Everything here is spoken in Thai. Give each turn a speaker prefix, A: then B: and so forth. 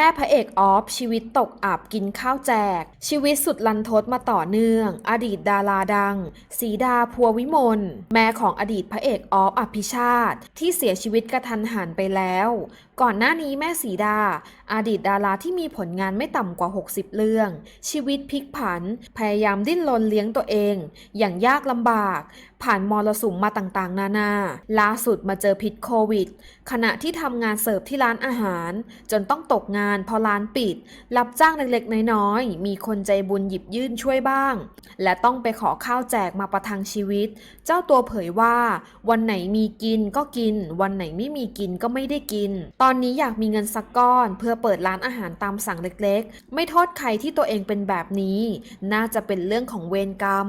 A: แม่พระเอกออฟชีวิตตกอับกินข้าวแจก ชีวิตสุดลันทดมาต่อเนื่อง อดีตดาราดัง สีดาพัววิมลแม่ของอดีตพระเอกออฟอภิชาติ ที่เสียชีวิตกระทันหันไปแล้ว ก่อนหน้านี้แม่สีดา อดีตดาราที่มีผลงานไม่ต่ำกว่า 60 เรื่อง ชีวิตพลิกผัน พยายามดิ้นรนเลี้ยงตัวเอง อย่างยากลำบากผ่านมรสุมมาต่างๆ นานา ล่าสุดมาเจอพิษโควิด ขณะที่ทำงานเสิร์ฟที่ร้านอาหาร จนต้องตกงานพราะร้านปิด รับจ้างเล็กๆ น้อยๆ มีคนใจบุญหยิบยื่นช่วยบ้าง และต้องไปขอข้าวแจกมาประทังชีวิต เจ้าตัวเผยว่า วันไหนมีกินก็กิน วันไหนไม่มีกินก็ไม่ได้กิน ตอนนี้อยากมีเงินสักก้อน เพื่อเปิดร้านอาหารตามสั่งเล็กๆ ไม่โทษใครที่ตัวเองเป็นแบบนี้ น่าจะเป็นเรื่องของเวรกรรม